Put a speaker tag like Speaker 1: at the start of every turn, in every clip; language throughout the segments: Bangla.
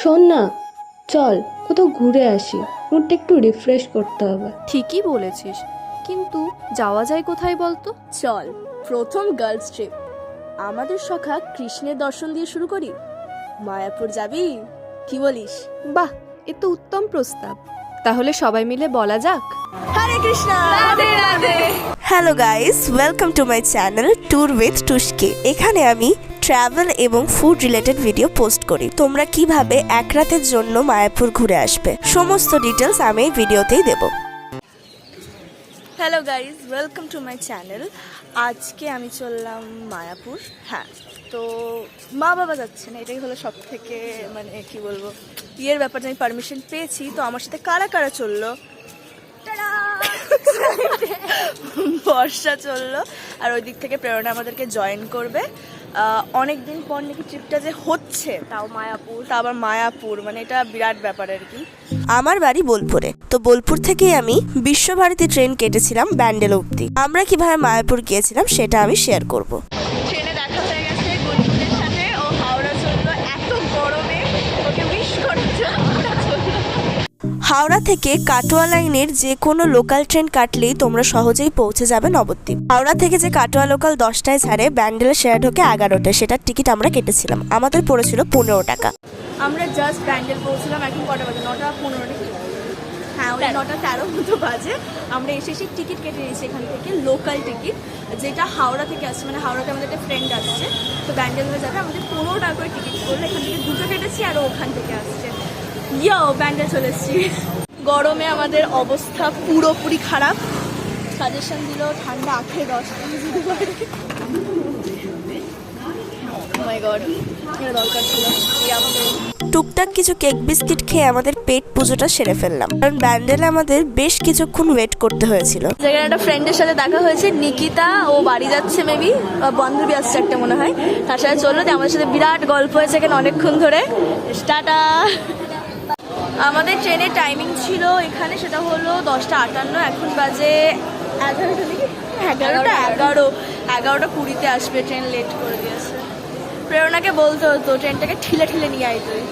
Speaker 1: শোন না চল কোথাও ঘুরে আসি। মুডটা একটু রিফ্রেশ করতে হবে।
Speaker 2: ঠিকই বলেছিস। কিন্তু যাওয়া যায় কোথায় বলতো?
Speaker 3: চল প্রথম গার্লস ট্রিপ আমাদের সখা কৃষ্ণের দর্শন দিয়ে শুরু করি? মায়াপুর যাবি? কি বলিস?
Speaker 2: বাহ এ তো উত্তম প্রস্তাব। তাহলে সবাই মিলে বলা যাক।
Speaker 3: Hare Krishna! Radhe Radhe!
Speaker 4: Hello guys welcome to my channel tour with Tuski এখানে আমি ট্রাভেল এবং ফুড রিলেটেড ভিডিও পোস্ট করি। তোমরা কীভাবে এক রাতের জন্য মায়াপুর ঘুরে আসবে? সমস্ত ডিটেলস আমি এই ভিডিওতেই দেবো।
Speaker 3: Hello guys welcome to my channel আজকে আমি চললাম মায়াপুর। হ্যাঁ তো মা বাবা যাচ্ছে না এটাই হলো সব থেকে মানে কি বলব বিয়ের ব্যাপারে আমি পারমিশন পেয়েছি। তো আমার সাথে কারা কারা চলল! বর্ষা চলল, আর ওই দিক থেকে প্রেরণা আমাদেরকে জয়েন করবে। অনেক দিন পর নাকি ট্রিপটা যে হচ্ছে, তাও মায়াপুর। তা আবার মায়াপুর মানে এটা বিরাট ব্যাপার আর কি।
Speaker 4: আমার বাড়ি বোলপুরে। তো বোলপুর থেকেই আমি বিশ্বভারতী ট্রেন কেটেছিলাম ব্যান্ডেল অব্দি আমরা কীভাবে মায়াপুর গিয়েছিলাম, সেটা আমি শেয়ার করব।
Speaker 3: হাওড়া
Speaker 4: থেকে কাটোয়া লাইনের যে কোনো লোকাল ট্রেন কাটলেই তোমরা সহজেই পৌঁছে যাবে নবদ্বীপ। হাওড়া থেকে যে কাটোয়া লোকাল দশটায় ছাড়ে ব্যান্ডেলের শেয়ার ঢোকে এগারোটায়। সেটার টিকিট আমরা কেটেছিলাম। আমাদের পড়েছিল পনেরো টাকা।
Speaker 3: আমরা জাস্ট ব্যান্ডেল পৌঁছলাম এখন কটা বাজে? নটা পনেরো হ্যাঁ ওই নটা তেরো মতো বাজে। আমরা এসে এসে টিকিট কেটে নিয়েছি এখান থেকে লোকাল টিকিট যেটা হাওড়া থেকে আসছে। মানে হাওড়াতে আমাদের একটা ফ্রেন্ড আসছে। তো ব্যান্ডেল হয়ে যাবে। আমাদের পনেরো টাকা করে টিকিট করল এখান থেকে দুটো কেটেছি আর ওখান থেকে আসছে। ইয়ো ব্যান্ডেল চলে এসেছি। গরমে আমাদের অবস্থা পুরোপুরি খারাপ। সাজেশন দিল ঠান্ডা আখের রস। দরকার ছিল। আমাদের
Speaker 4: টুকটাক কিছু কেক বিস্কিট খেয়ে আমাদের পেট পুজোটা সেরে ফেললাম। কারণ ব্যান্ডেলে আমাদের বেশ কিছুক্ষণ ওয়েট করতে হয়েছিল।
Speaker 3: যেখানে একটা ফ্রেন্ডের সাথে দেখা হয়েছে নিকিতা। ও বাড়ি যাচ্ছে মেবি বান্ধবী আসছে একটা মনে হয়। তার সাথে চলল যে আমাদের সাথে বিরাট গল্প হয়েছে এখানে অনেকক্ষণ ধরে। টাটা। আমাদের ট্রেনের টাইমিং ছিল এখানে সেটা হলো দশটা আটান্ন এখন বাজে এগারোটা এগারো। এগারোটা কুড়িতে আসবে ট্রেন লেট করে দিয়েছে। প্রেরণাকে বলতে হতো ট্রেনটাকে ঠিলে ঠিলে নিয়ে আয় তুই।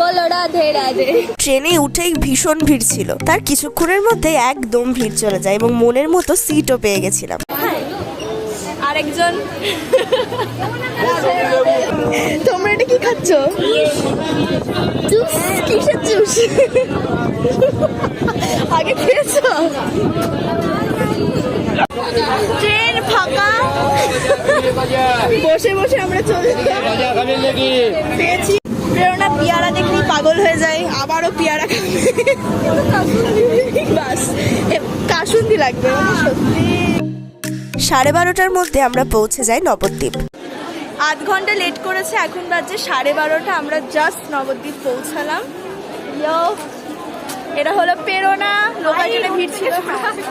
Speaker 3: বলো রাধে রাধে।
Speaker 4: ট্রেনে উঠেই ভীষণ ভিড় ছিল। তার কিছুক্ষণের মধ্যে একদম ভিড় চলে যায় এবং মনের মতো সিটও পেয়ে গেছিলাম।
Speaker 3: আরেকজন। তোমরা এটা কি খাচ্ছ? জুস আগে খেয়েছো? ট্রেন ফাঁকা? বসে বসে আমরা চলছি পেয়েছি প্রেরণা পিয়ারা দেখলেই পাগল হয়ে যায়, আবারও পিয়ারা খাবে। কাসুন্দি লাগবে মানে
Speaker 4: সাড়ে বারোটার মধ্যে আমরা পৌঁছে যাই নবদ্বীপ।
Speaker 3: আধ ঘণ্টা লেট করেছে, এখন বাজে সাড়ে বারোটা, আমরা জাস্ট নবদ্বীপ পৌঁছালাম। ইয়ো, এটা হলো পেরোনা লোকাল ট্রেনে ভিড় ছিল।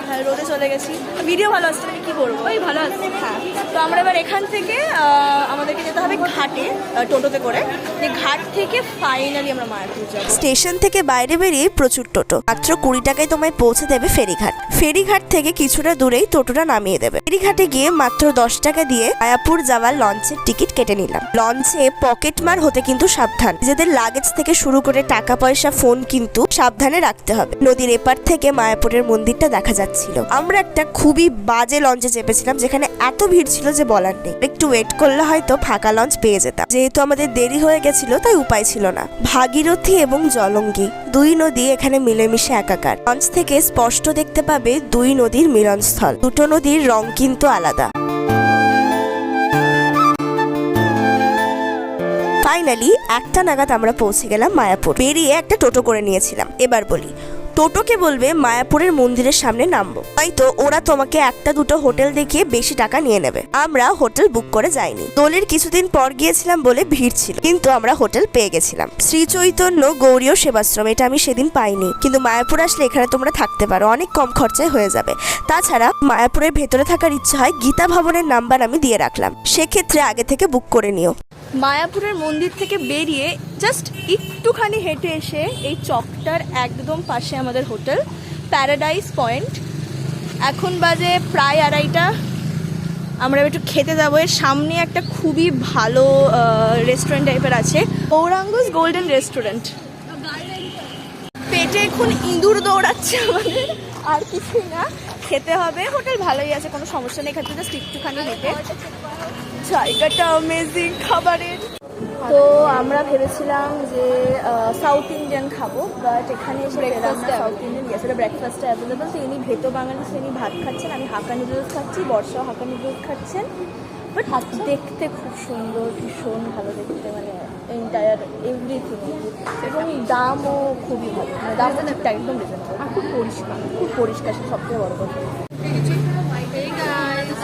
Speaker 3: হ্যাঁ রোদে চলে গেছি। ভিডিও ভালো আসছে আমি কি করব ওই ভালো আসছে। হ্যাঁ তো আমরা এবার এখান থেকে আমাদেরকে যেতে হবে ঘাটে টোটোতে করে। যে ঘাট থেকে ফাইনালি আমরা মায়াপুর যাব।
Speaker 4: স্টেশন থেকে বাইরে বেরিয়ে প্রচুর টোটো। মাত্র কুড়ি টাকায় তোমায় পৌঁছে দেবে ফেরিঘাট। ফেরিঘাট থেকে কিছুটা দূরেই টোটোটা নামিয়ে দেবে। ফেরিঘাটে গিয়ে মাত্র দশ টাকা দিয়ে মায়াপুর যাওয়ার লঞ্চের টিকিট কেটে নিলাম। লঞ্চে পকেট মার হতে কিন্তু সাবধান। নিজেদের লাগেজ থেকে শুরু করে টাকা পয়সা ফোন কিন্তু সাবধানে রাখতে হবে। নদীর এপার থেকে মায়াপুরের মন্দিরটা দেখা যাচ্ছিল। আমরা একটা খুবই বাজে লঞ্চে চেপেছিলাম, যেখানে এত ভিড় ছিল যে বলার নেই। একটু ওয়েট করলে হয়তো ফাঁকা লঞ্চ পেয়ে যেতাম। যেহেতু আমাদের দেরি হয়ে গেছিল, তাই উপায় ছিল না। ভাগীরথী এবং জলঙ্গি দুই নদী এখানে মিলেমিশে একাকার। লঞ্চ থেকে স্পষ্ট দেখতে পাবে দুই নদীর মিলনস্থল। দুটো নদীর রং কিন্তু আলাদা। ফাইনালি একটা নাগাদ আমরা পৌঁছে গেলাম মায়াপুর। বেরিয়ে একটা টোটো করে নিয়েছিলাম। এবার বলি, টোটোকে বলবে মায়াপুরের মন্দিরের সামনে নামবো। হয়তো ওরা তোমাকে একটা দুটো হোটেল দেখিয়ে বেশি টাকা নিয়ে নেবে। আমরা হোটেল বুক করে যাইনি। দোলের কিছুদিন পর গিয়েছিলাম বলে ভিড় ছিল। কিন্তু আমরা হোটেল পেয়ে গেছিলাম। শ্রী চৈতন্য গৌরীয় সেবাশ্রম, এটা আমি সেদিন পাইনি। কিন্তু মায়াপুর আসলে এখানে তোমরা থাকতে পারো, অনেক কম খরচায় হয়ে যাবে। তাছাড়া মায়াপুরের ভেতরে থাকার ইচ্ছা হয় গীতা ভবনের নাম্বার আমি দিয়ে রাখলাম। সেক্ষেত্রে আগে থেকে বুক করে নিও।
Speaker 3: মায়াপুরের মন্দির থেকে বেরিয়ে জাস্ট একটুখানি হেঁটে এসে এই চকটার একদম পাশে আমাদের হোটেল প্যারাডাইস পয়েন্ট এখন বাজে প্রায় আড়াইটা। আমরা একটু খেতে যাব। এর সামনে একটা খুবই ভালো রেস্টুরেন্ট টাইপের আছে। গৌরাঙ্গস গোল্ডেন রেস্টুরেন্ট পেটে এখন ইঁদুর দৌড়াচ্ছে আমাদের। আর কিছুই না। খেতে হবে। হোটেল ভালোই আছে, কোনো সমস্যা নেই। থেকে জাস্ট একটুখানি হেঁটে। জায়গাটা অ্যামেজিং খাবারের। তো আমরা ভেবেছিলাম যে সাউথ ইন্ডিয়ান খাব বাট এখানে এসে সাউথ ইন্ডিয়ান ইয়েস এটা ব্রেকফাস্টে অ্যাভেলেবল তো ইনি ভেতো বাঙালি সে ইনি ভাত খাচ্ছেন আমি হাক্কা নুডলস খাচ্ছি বর্ষাও হাক্কা নুডলস খাচ্ছেন। বাট হাত দেখতে খুব সুন্দর ভীষণ ভালো দেখতে মানে এন্টায়ার এভরিথিং এবং দামও খুবই ভালো। মানে দামও একদম রিজনেবল আর খুব পরিষ্কার। খুব পরিষ্কার সবথেকে বড় কথা।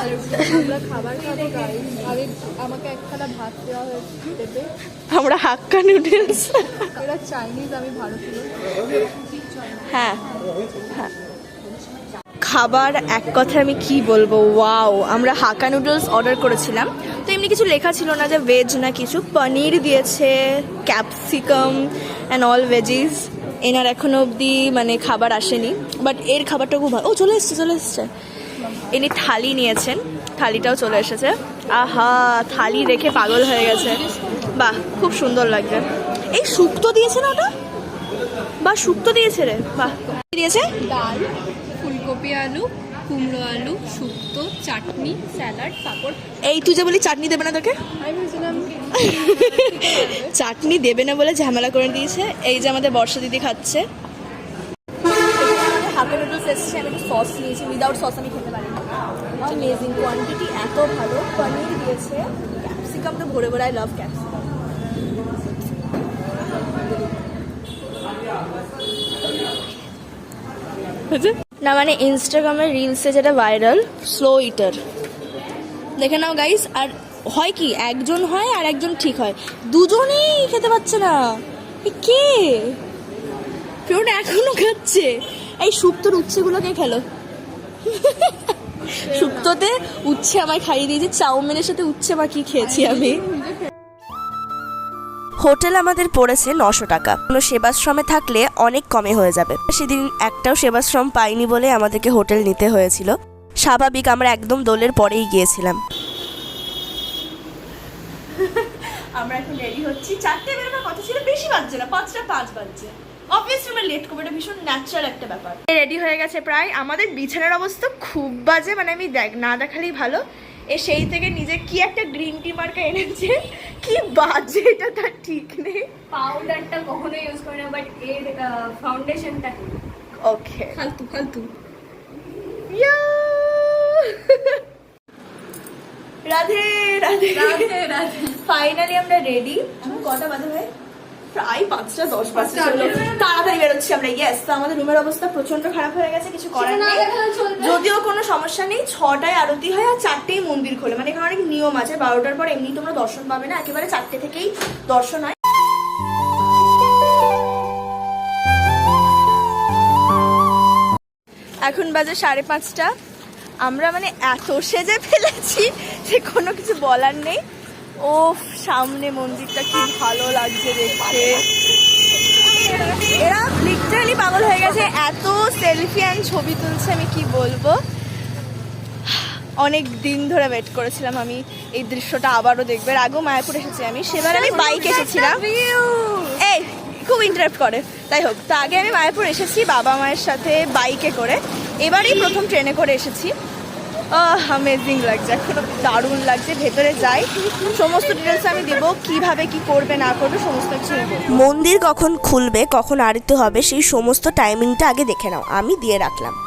Speaker 2: আমরা খাবার খাব গাইস আমাকে একখানা ভাত দেওয়া হয়েছে দেবে?
Speaker 3: আমরা হাক্কা নুডলস
Speaker 2: চাইনিজ আমি ভারতীয়।
Speaker 3: হ্যাঁ হ্যাঁ। খাবার এক কথায় আমি কি বলব? ওয়াও আমরা হাক্কা নুডলস অর্ডার করেছিলাম। তো এমনি কিছু লেখা ছিল না যে ভেজ না কিছু। পনির দিয়েছে ক্যাপসিকাম অ্যান্ড অল ভেজিস এনার এখনও অবধি মানে খাবার আসেনি। বাট এর খাবারটা খুব ভালো। ও চলে এসছে চলে এসছে। ইনি থালি নিয়েছেন থালিটাও চলে এসেছে। আহা থালি রেখে পাগল হয়ে গেছে। বাহ খুব সুন্দর লাগছে। এই শুক্তো দিয়েছে না ওটা? বা শুক্তো দিয়েছে রে বাহ। দিয়েছে?
Speaker 2: ডাল ফুলকপি আলু কুমড়ো আলু শুক্তো চাটনি স্যালাড পাঁপড়।
Speaker 3: এই তুই যে বলি চাটনি দেবে না তোকে? চাটনি দেবে না বলে ঝামেলা করে দিয়েছে। এই যে আমাদের বর্ষা দিদি খাচ্ছে। হাফ নুডলস এসেছে আমি সস নিয়েছি। উইদাউট সস আমি অ্যামেজিং কোয়ান্টিটি এত ভালো। পনির দিয়েছে ক্যাপসিকাম তো ভরে ভরে আই লাভ ক্যাপসিকাম না মানে ইনস্টাগ্রামের রিলসে যেটা ভাইরাল স্লো ইটার দেখে নাও গাইস আর হয় কি একজন হয় আর একজন ঠিক হয়। দুজনেই খেতে পাচ্ছে না। কে? কেউটা এখনও খাচ্ছে। এই শুক্তোর উচ্ছেগুলো কে খেলো। শুক্তোতে উচ্ছে আমায় খাইয়ে দিয়েছে চাউমিনের সাথে উচ্ছে মাখিয়ে খেয়েছি আমি।
Speaker 4: হোটেল আমাদের পড়েছে নশো টাকা। কোনো সেবাশ্রমে থাকলে অনেক কমে হয়ে যাবে। সেদিন একটাও সেবাশ্রম পাইনি বলে আমাদেরকে হোটেল নিতে হয়েছিল। স্বাভাবিক আমরা একদম দোলের পরেই গিয়েছিলাম।
Speaker 3: আমরা এখন রেডি হচ্ছি। চারটে বেরোবার কথা ছিল বেশি বাজছে না পাঁচটা পাঁচ বাজছে। অবভিয়াসলি আমরা লেট করব এটা ভীষণ ন্যাচারাল একটা ব্যাপার। রেডি হয়ে গেছে প্রায়। আমাদের বিছানার অবস্থা খুব বাজে মানে আমি দেখ না দেখালেই ভালো। এ সেই থেকে নিজে কি একটা গ্রিন টি মার্কা এনেছে কি বাজে এটা তার ঠিক নেই।
Speaker 5: পাউডারটা কখনো ইউজ করি না বাট এর ফাউন্ডেশনটা
Speaker 3: ওকে
Speaker 2: ফালতু ফালতু।
Speaker 3: রাধে রাধে।
Speaker 5: রাধে রাধে।
Speaker 3: ফাইনালি আমরা রেডি কটা বাজে ভাই? প্রায় পাঁচটা দশ পাঁচটা চলো তাড়াতাড়ি বেরোচ্ছি আমরা। ইয়েস তো আমাদের রুমের অবস্থা প্রচণ্ড খারাপ হয়ে গেছে কিছু করার নেই। যদিও কোনো সমস্যা নেই ছটায় আরতি হয় আর চারটেই মন্দির খোলে। মানে এখানে অনেক নিয়ম আছে বারোটার পর এমনি তোমরা দর্শন পাবে না একেবারে চারটে থেকেই দর্শন হয়। এখন বাজে সাড়ে পাঁচটা। আমরা মানে এত সেজে ফেলেছি যে কোনো কিছু বলার নেই। ও সামনে মন্দিরটা কি ভালো লাগছে দেখতে। এরা লিটারালি পাগল হয়ে গেছে এত সেলফি অ্যান্ড ছবি তুলছে আমি কি বলব? অনেক দিন ধরে ওয়েট করেছিলাম আমি এই দৃশ্যটা আবারও দেখবে। আগেও মায়াপুর এসেছি আমি সেবার আমি বাইক এসেছিলাম। এই খুব ইন্টারাপ্ট করে। তাই হোক তো আগে আমি মায়াপুর এসেছি বাবা মায়ের সাথে বাইকে করে। এবারেই প্রথম ট্রেনে করে এসেছি। অ্যামেজিং লাগছে। এখনও দারুণ লাগছে, ভেতরে যাই। সমস্ত ডিটেলস আমি দেবো, কীভাবে কি করবে, না করবে, সমস্ত কিছু
Speaker 4: মন্দির কখন খুলবে, কখন আরতি হবে, সেই সমস্ত টাইমিংটা আগে দেখে নাও, আমি দিয়ে রাখলাম।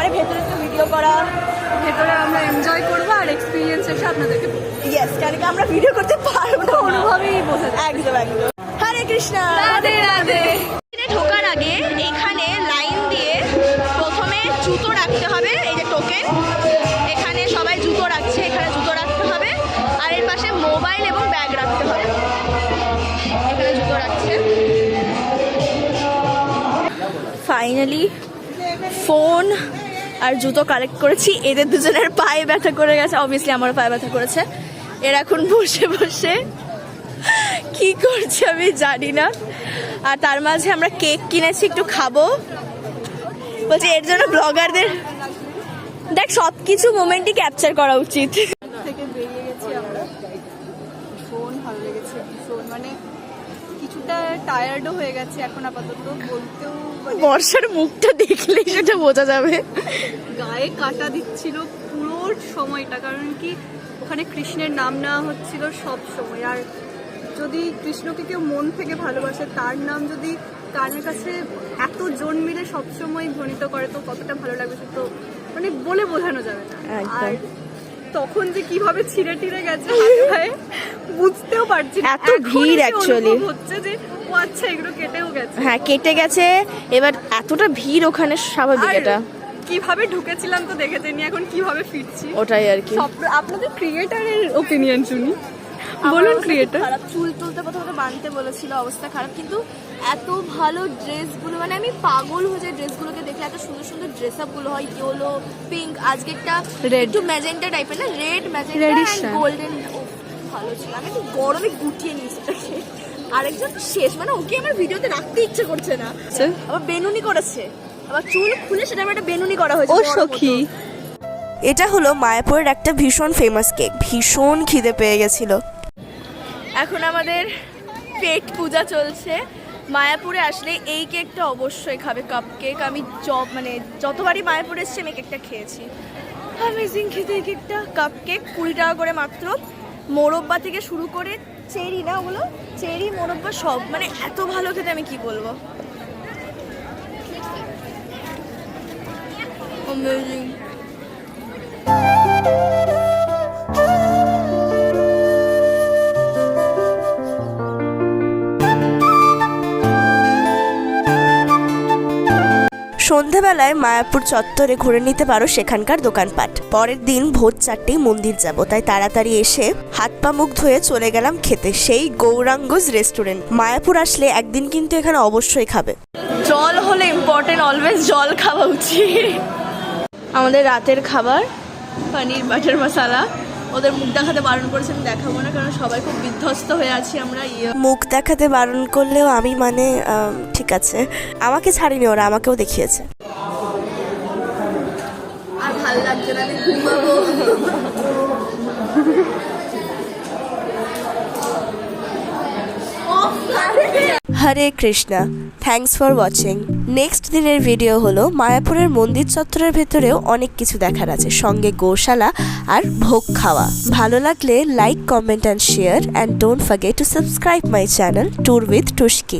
Speaker 3: মানে ভেতরে একটু ভিডিও করা।
Speaker 2: ভেতরে আমরা এনজয় করব আর এক্সপিরিয়েন্স এসে আপনাদেরকে
Speaker 3: ইয়েস কেন কি আমরা ভিডিও করতে পারব না।
Speaker 2: অনুভবেই বোঝা
Speaker 3: একদম একদম। হরে কৃষ্ণ।
Speaker 2: রাধে রাধে।
Speaker 3: ঢোকার আগে এখানে লাইন দিয়ে প্রথমে জুতো রাখতে হবে এই যে টোকেন এখানে সবাই জুতো রাখছে এখানে জুতো রাখতে হবে। আর এর পাশে মোবাইল এবং ব্যাগ রাখতে হবে। এখানে জুতো রাখছে। ফাইনালি ফোন আর জুতো কালেক্ট করেছি। এদের দুজনের পায়ে ব্যথা করে গেছে। অবভিয়াসলি আমারও পায়ে ব্যথা করেছে। এর এখন বসে বসে কি করছে আমি জানি না। আর তার মাঝে আমরা কেক কিনেছি, একটু খাব। বলছি, এর জন্য ব্লগারদের দেখ সব কিছু মোমেন্টই ক্যাপচার করা উচিত
Speaker 2: থেকে বেরিয়ে গেছি আমরা ভীষণ ভালো লেগেছে ভীষণ মানে কিছুটা টায়ার্ডও হয়ে গেছে এখন আপাতত বলতেও মানে
Speaker 3: বর্ষার মুখটা দেখলেই সেটা বোঝা যাবে।
Speaker 2: গায়ে কাটা দিচ্ছিল পুরো সময়টা কারণ কি ওখানে কৃষ্ণের নাম নেওয়া হচ্ছিল সব সময়। আর যদি কৃষ্ণকে কেউ মন থেকে ভালোবাসে তার নাম যদি কানের কাছে এত জন মিলে সবসময় ধ্বনিত করে তো কতটা ভালো লাগবে সে তো মানে বলে বোঝানো যাবে না। আর তখন যে কীভাবে ছিঁড়ে টিড়ে গেছে বুঝতেও পারছি
Speaker 3: এত ভিড়।
Speaker 2: অনুভব হচ্ছে যে ও আচ্ছা এগুলো কেটেও গেছে।
Speaker 3: হ্যাঁ কেটে গেছে। এবার এতটা ভিড় ওখানে স্বাভাবিক এটা।
Speaker 2: কীভাবে ঢুকেছিলাম তো দেখেছেনি এখন কীভাবে ফিরছি?
Speaker 3: ওটাই আর কি।
Speaker 2: আপনাদের ক্রিয়েটারের ওপিনিয়ন শুনি। বলুন ক্রিয়েটার
Speaker 3: খারাপ। চুল তুলতে প্রথমত বানতে বলেছিল অবস্থা খারাপ। কিন্তু এত ভালো ড্রেসগুলো মানে আমি পাগল হয়ে যাই ড্রেসগুলোকে দেখে এত সুন্দর সুন্দর ড্রেস আপগুলো হয় ইয়েলো পিঙ্ক আজকে একটা. একটু ম্যাজেন্টা টাইপের না রেড ম্যাজেন্টা। গোল্ডেন ভালো ছিল। আমি একটু গরমে গুটিয়ে নিয়েছি। আরেকজন শেষ মানে ওকে আমার ভিডিওতে রাখতে ইচ্ছে করছে না। আবার বেনুনি করেছে আবার চুল খুলে সেটা আমার একটা বেনুনি করা হয়েছে
Speaker 2: ও সখী।
Speaker 4: এটা হলো মায়াপুরের একটা ভীষণ ফেমাস কেক ভীষণ খিদে পেয়ে গেছিল।
Speaker 3: এখন আমাদের পেট পূজা চলছে। মায়াপুরে আসলে এই কেকটা অবশ্যই খাবে কাপ কেক আমি জব মানে যতবারই মায়াপুরে এসেছি, আমি কেকটা খেয়েছি। অ্যামেজিং খেতে এই কেকটা। কাপ কেক কুড়ি টাকা করে মাত্র। মোরব্বা থেকে শুরু করে চেরি না, ওগুলো চেরি, মোরব্বা সব। মানে এত ভালো খেতে আমি কি বলব? Amazing.
Speaker 4: সন্ধেবেলায় মায়াপুর চত্বরে ঘুরে নিতে পারো সেখানকার দোকানপাট। পরের দিন ভোর চারটেই মন্দির যাব তাই তাড়াতাড়ি এসে হাত পা মুখ ধুয়ে চলে গেলাম খেতে সেই গৌরাঙ্গজ রেস্টুরেন্ট। মায়াপুর আসলে একদিন কিন্তু এখানে অবশ্যই খাবে।
Speaker 3: জল হলে ইম্পর্টেন্ট অলওয়েজ জল খাওয়া উচিত। আমাদের রাতের খাবার পনির বাটার মশালা। ওদের মুখ দেখাতে বারণ করেছে আমি দেখাবো না কারণ সবাই খুব বিধ্বস্ত হয়ে আছি আমরা ইয়ে।
Speaker 4: মুখ দেখাতে বারণ করলেও আমি মানে ঠিক আছে। আমাকে ছাড়িনি ওরা আমাকেও দেখিয়েছে।
Speaker 3: আর ভালো লাগছে না আমি ঘুমাবো।
Speaker 4: Hare Krishna. Thanks for watching next দিনের ভিডিও হলো মায়াপুরের মন্দির চত্বরের ভেতরেও অনেক কিছু দেখার আছে। সঙ্গে গোশালা আর ভোগ খাওয়া। ভালো লাগলে like comment and share and don't forget to subscribe my channel tour with Tuski